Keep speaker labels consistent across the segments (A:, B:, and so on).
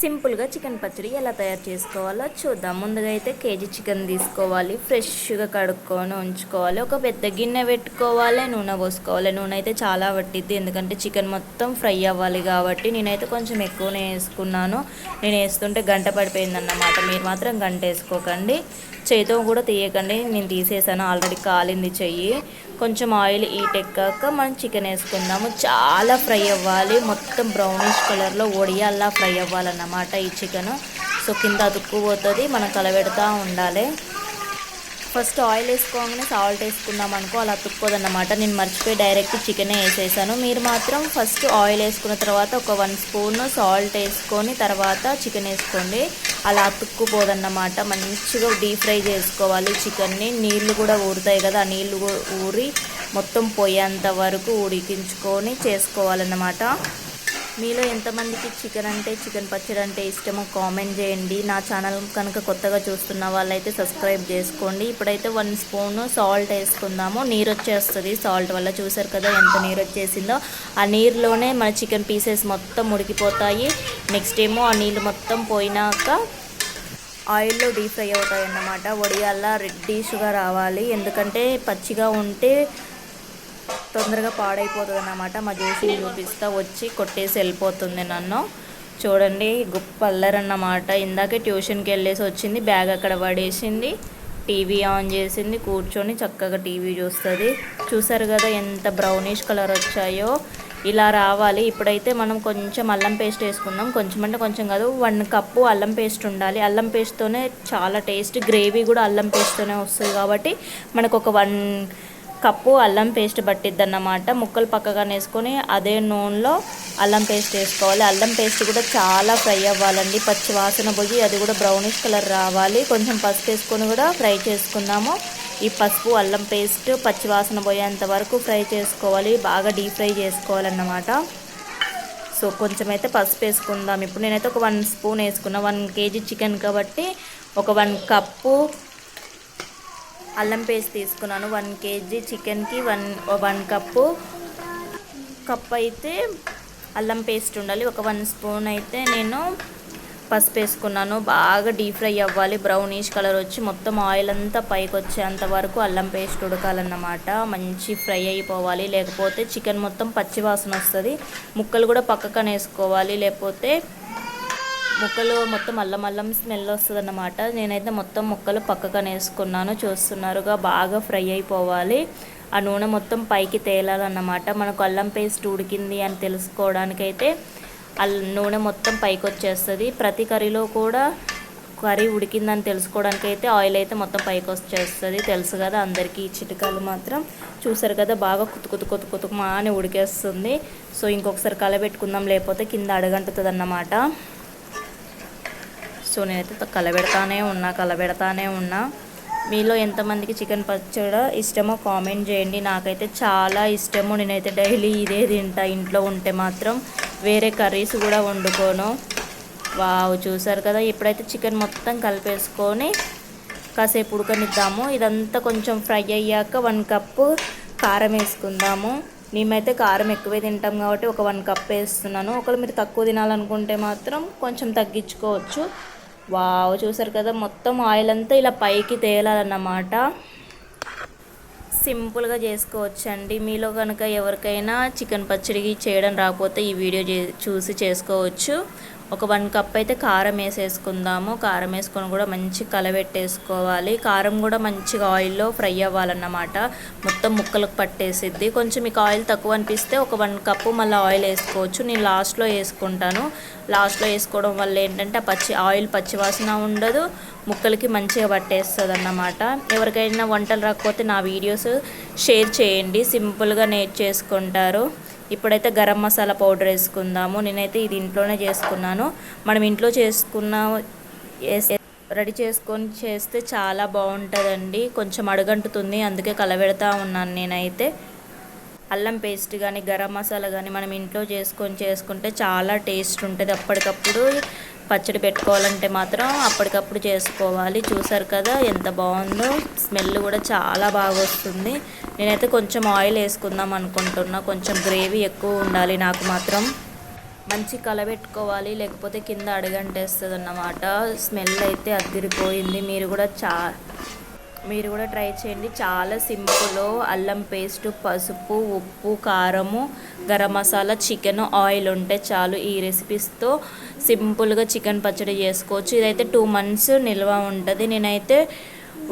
A: సింపుల్గా చికెన్ పచ్చడి ఎలా తయారు చేసుకోవాలో చూద్దాం. ముందుగా అయితే కేజీ చికెన్ తీసుకోవాలి. ఫ్రెష్గా కడుక్కొని ఉంచుకోవాలి. ఒక పెద్ద గిన్నె పెట్టుకోవాలి. నూనె పోసుకోవాలి. నూనె అయితే చాలా పట్టిద్ది. ఎందుకంటే చికెన్ మొత్తం ఫ్రై అవ్వాలి కాబట్టి నేనైతే కొంచెం ఎక్కువనే వేసుకున్నాను. నేను వేస్తుంటే గంట పడిపోయిందన్నమాట. మీరు మాత్రం గంట వేసుకోకండి. చేతితో కూడా తీయకండి. నేను తీసేసాను. ఆల్రెడీ కాలింది చెయ్యి. కొంచెం ఆయిల్ ఈట్ ఎక్కాక మనం చికెన్ వేసుకుందాము. చాలా ఫ్రై అవ్వాలి. మొత్తం బ్రౌనిష్ కలర్లో ఒడియాల్లా ఫ్రై అవ్వాలన్నమాట ఈ చికెన్. సో కింద అతుక్కుపోతుంది. మనం కలబెడతా ఉండాలి. ఫస్ట్ ఆయిల్ వేసుకోగానే సాల్ట్ వేసుకున్నాం అనుకో అలా అతుక్కోదన్నమాట నేను మర్చిపోయి డైరెక్ట్ చికెనే వేసేసాను. మీరు మాత్రం ఫస్ట్ ఆయిల్ వేసుకున్న తర్వాత ఒక వన్ స్పూన్ సాల్ట్ వేసుకొని తర్వాత చికెన్ వేసుకోండి. అలా అతుక్కుపోదన్నమాట మంచిగా డీప్ ఫ్రై చేసుకోవాలి చికెన్ని. నీళ్ళు కూడా ఊరుతాయి కదా ఆ నీళ్ళు ఊరి మొత్తం పోయేంత వరకు ఉడికించుకొని చేసుకోవాలన్నమాట. మీలో ఎంతమందికి చికెన్ అంటే చికెన్ పచ్చడి అంటే ఇష్టమో కామెంట్ చేయండి. నా ఛానల్ కనుక కొత్తగా చూస్తున్న వాళ్ళైతే సబ్స్క్రైబ్ చేసుకోండి. ఇప్పుడైతే వన్ స్పూన్ సాల్ట్ వేసుకుందాము. నీరు వచ్చేస్తుంది. సాల్ట్ వల్ల చూసారు కదా ఎంత నీరు వచ్చేసిందో. ఆ నీరులోనే మన చికెన్ పీసెస్ మొత్తం ఉడికిపోతాయి నెక్స్ట్ ఏమో ఆ నీళ్ళు మొత్తం పోయినాక ఆయిల్లో డీప్ ఫ్రై అవుతాయి అన్నమాట వడియాల్లా రెడ్డిష్గా రావాలి. ఎందుకంటే పచ్చిగా ఉంటే తొందరగా పాడైపోతుంది అన్నమాట మా జోసి చూపిస్తా వచ్చి కొట్టేసి వెళ్ళిపోతుంది నన్ను. చూడండి గొప్ప అల్లరన్నమాట. ఇందాకే ట్యూషన్కి వెళ్ళేసి వచ్చింది బ్యాగ్ అక్కడ పడేసింది. టీవీ ఆన్ చేసింది కూర్చొని చక్కగా టీవీ చూస్తుంది. చూసారు కదా ఎంత బ్రౌనిష్ కలర్ వచ్చాయో. ఇలా రావాలి. ఇప్పుడైతే మనం కొంచెం అల్లం పేస్ట్ వేసుకుందాం. కొంచెం అంటే కొంచెం కాదు వన్ కప్పు అల్లం పేస్ట్ ఉండాలి. అల్లం పేస్ట్తోనే చాలా టేస్ట్ గ్రేవీ కూడా అల్లం పేస్ట్తోనే వస్తుంది కాబట్టి మనకు ఒక వన్ కప్పు అల్లం పేస్ట్ పట్టిద్దన్నమాట. ముక్కలు పక్కగా వేసుకొని అదే నూనెలో అల్లం పేస్ట్ వేసుకోవాలి. అల్లం పేస్ట్ కూడా చాలా ఫ్రై అవ్వాలండి. పచ్చి వాసన పోయి అది కూడా బ్రౌనిష్ కలర్ రావాలి. కొంచెం పసుపు వేసుకొని కూడా ఫ్రై చేసుకుందాము. ఈ పసుపు అల్లం పేస్ట్ పచ్చి వాసన పోయేంత వరకు ఫ్రై చేసుకోవాలి. బాగా డీప్ ఫ్రై చేసుకోవాలన్నమాట. సో కొంచెం అయితే పసుపు వేసుకుందాం. ఇప్పుడు నేనైతే ఒక వన్ స్పూన్ వేసుకున్నా. వన్ కేజీ చికెన్ కాబట్టి ఒక వన్ కప్పు అల్లం పేస్ట్ తీసుకున్నాను. వన్ కేజీ చికెన్కి వన్ వన్ కప్పు. కప్ అయితే అల్లం పేస్ట్ ఉండాలి. ఒక వన్ స్పూన్ అయితే నేను పసుపు వేసుకున్నాను. బాగా డీప్ ఫ్రై అవ్వాలి. బ్రౌనిష్ కలర్ వచ్చి మొత్తం ఆయిల్ అంతా పైకి వచ్చేంత వరకు అల్లం పేస్ట్ ఉడకాలన్నమాట. మంచి ఫ్రై అయిపోవాలి. లేకపోతే చికెన్ మొత్తం పచ్చివాసన వస్తుంది. ముక్కలు కూడా పక్కకనే వేసుకోవాలి లేకపోతే ముక్కలు మొత్తం అల్లం అల్లం స్మెల్ వస్తుంది అన్నమాట నేనైతే మొత్తం ముక్కలు పక్కకనే వేసుకున్నాను చూస్తున్నారుగా బాగా ఫ్రై అయిపోవాలి. ఆ నూనె మొత్తం పైకి తేలాలన్నమాట. మనకు అల్లం పేస్ట్ ఉడికింది అని తెలుసుకోవడానికైతే నూనె మొత్తం పైకి వచ్చేస్తుంది. ప్రతి కర్రీలో కూడా కర్రీ ఉడికిందని తెలుసుకోవడానికి అయితే ఆయిల్ అయితే మొత్తం పైకి వచ్చేస్తుంది. తెలుసు కదా అందరికీ ఈ చిటికాలు మాత్రం. చూసారు కదా బాగా కుతు కుతు కుతు కుతుకు మా అని ఉడికేస్తుంది. సో ఇంకొకసారి కలబెట్టుకుందాం లేకపోతే కింద అడగంటుతుంది అన్నమాట సో నేనైతే కలబెడతానే ఉన్నా కలబెడతానే ఉన్నా. మీలో ఎంతమందికి చికెన్ పచ్చడి ఇష్టమో కామెంట్ చేయండి. నాకైతే చాలా ఇష్టము. నేనైతే డైలీ ఇదే తింటా. ఇంట్లో ఉంటే మాత్రం వేరే కర్రీస్ కూడా వండుకోను. వావ్ చూసారు కదా? ఇప్పుడైతే చికెన్ మొత్తం కలిపేసుకొని కాసేపు ఉడకనిద్దాము. ఇదంతా కొంచెం ఫ్రై అయ్యాక వన్ కప్పు కారం వేసుకుందాము. మేమైతే కారం ఎక్కువే తింటాం కాబట్టి ఒక వన్ కప్ వేస్తున్నాను. ఒకవేళ మీరు తక్కువ తినాలనుకుంటే మాత్రం కొంచెం తగ్గించుకోవచ్చు. వావ్ చూసారు కదా మొత్తం ఆయిల్ అంతా ఇలా పైకి తేలాలన్నమాట. సింపుల్గా చేసుకోవచ్చండి. మీలో కనుక ఎవరికైనా చికెన్ పచ్చడి చేయడం రాకపోతే ఈ వీడియో చూసి చేసుకోవచ్చు. ఒక వన్ కప్ అయితే కారం వేసేసుకుందాము. కారం వేసుకొని కూడా మంచి కలబెట్టేసుకోవాలి. కారం కూడా మంచిగా ఆయిల్లో ఫ్రై అవ్వాలన్నమాట. మొత్తం ముక్కలకు పట్టేసిద్ది. కొంచెం మీకు ఆయిల్ తక్కువ అనిపిస్తే ఒక వన్ కప్పు మళ్ళీ ఆయిల్ వేసుకోవచ్చు. నేను లాస్ట్లో వేసుకుంటాను. లాస్ట్లో వేసుకోవడం వల్ల ఏంటంటే పచ్చి ఆయిల్ పచ్చివాసన ఉండదు. ముక్కలకి మంచిగా పట్టేస్తుంది అన్నమాట ఎవరికైనా వంటలు రాకపోతే నా వీడియోస్ షేర్ చేయండి. సింపుల్గా నేర్చేసుకుంటారు. ఇప్పుడైతే గరం మసాలా పౌడర్ వేసుకుందాము. నేనైతే ఇది ఇంట్లోనే చేసుకున్నాను. మనం ఇంట్లో చేసుకున్న రెడీ చేసుకొని చేస్తే చాలా బాగుంటుందండి. కొంచెం అడుగంటుతుంది. అందుకే కలబెడతా ఉన్నాను నేనైతే. అల్లం పేస్ట్ కానీ గరం మసాలా కానీ మనం ఇంట్లో చేసుకొని చేసుకుంటే చాలా టేస్ట్ ఉంటుంది అప్పటికప్పుడు. పచ్చడి పెట్టుకోవాలంటే మాత్రం అప్పటికప్పుడు చేసుకోవాలి. చూసారు కదా ఎంత బాగుందో? స్మెల్ కూడా చాలా బాగా వస్తుంది. నేనైతే కొంచెం ఆయిల్ వేసుకుందాం అనుకుంటున్నా. కొంచెం గ్రేవీ ఎక్కువ ఉండాలి నాకు మాత్రం. మంచి కలబెట్టుకోవాలి లేకపోతే కింద అడగంటేస్తుంది అన్నమాట స్మెల్ అయితే అదిరిపోయింది మీరు కూడా చా మీరు కూడా ట్రై చేయండి. చాలా సింపుల్. అల్లం పేస్ట్ పసుపు ఉప్పు కారము గరం మసాలా చికెన్ ఆయిల్ ఉంటే చాలు ఈ రెసిపీస్తో సింపుల్గా చికెన్ పచ్చడి చేసుకోవచ్చు. ఇదైతే టూ మంత్స్ నిల్వ ఉంటుంది. నేనైతే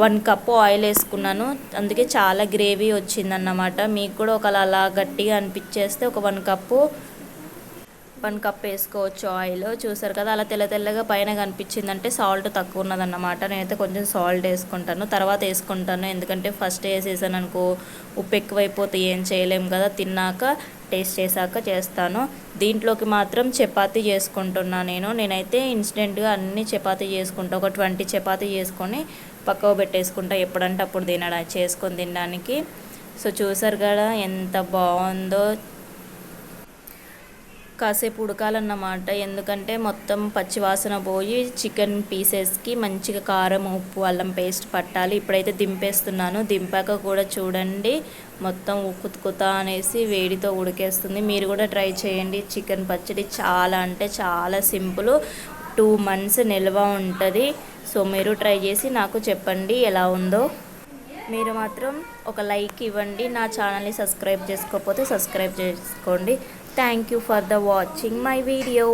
A: వన్ కప్ ఆయిల్ వేసుకున్నాను. అందుకే చాలా గ్రేవీ వచ్చిందన్నమాట. మీకు కూడా ఒకవేళ అలా గట్టిగా అనిపించేస్తే ఒక వన్ కప్పు వన్ కప్ వేసుకోవచ్చు ఆయిల్. చూసారు కదా అలా తెల్ల తెల్లగా పైన కనిపించిందంటే సాల్ట్ తక్కువ ఉన్నదన్నమాట. నేనైతే కొంచెం సాల్ట్ వేసుకుంటాను. తర్వాత వేసుకుంటాను. ఎందుకంటే ఫస్ట్ వేసేసాను అనుకో ఉప్పు ఎక్కువైపోతే ఏం చేయలేము కదా. తిన్నాక టేస్ట్ చేశాక చేస్తాను. దీంట్లోకి మాత్రం చపాతీ చేసుకుంటున్నా నేను. నేనైతే ఇన్స్టెంట్గా అన్ని చపాతీ చేసుకుంటా. ఒక ట్వంటీ చపాతీ చేసుకొని పక్కకు పెట్టేసుకుంటా. ఎప్పుడంటే అప్పుడు తినడా చేసుకొని తినడానికి. సో చూసారు కదా ఎంత బాగుందో కాసేపు ఉడకాలన్నమాట ఎందుకంటే మొత్తం పచ్చివాసన పోయి చికెన్ పీసెస్కి మంచిగా కారం ఉప్పు అల్లం పేస్ట్ పట్టాలి. ఇప్పుడైతే దింపేస్తున్నాను. దింపాక కూడా చూడండి. మొత్తం ఉక్కుతుకుతా అనేసి వేడితో ఉడికేస్తుంది. మీరు కూడా ట్రై చేయండి. చికెన్ పచ్చడి చాలా అంటే చాలా సింపుల్. టూ మంత్స్ నిల్వ ఉంటుంది. సో మీరు ట్రై చేసి నాకు చెప్పండి ఎలా ఉందో. మీరు మాత్రం ఒక లైక్ ఇవ్వండి. నా ఛానల్ని సబ్స్క్రైబ్ చేసుకోకపోతే సబ్స్క్రైబ్ చేసుకోండి. Thank you for the watching my video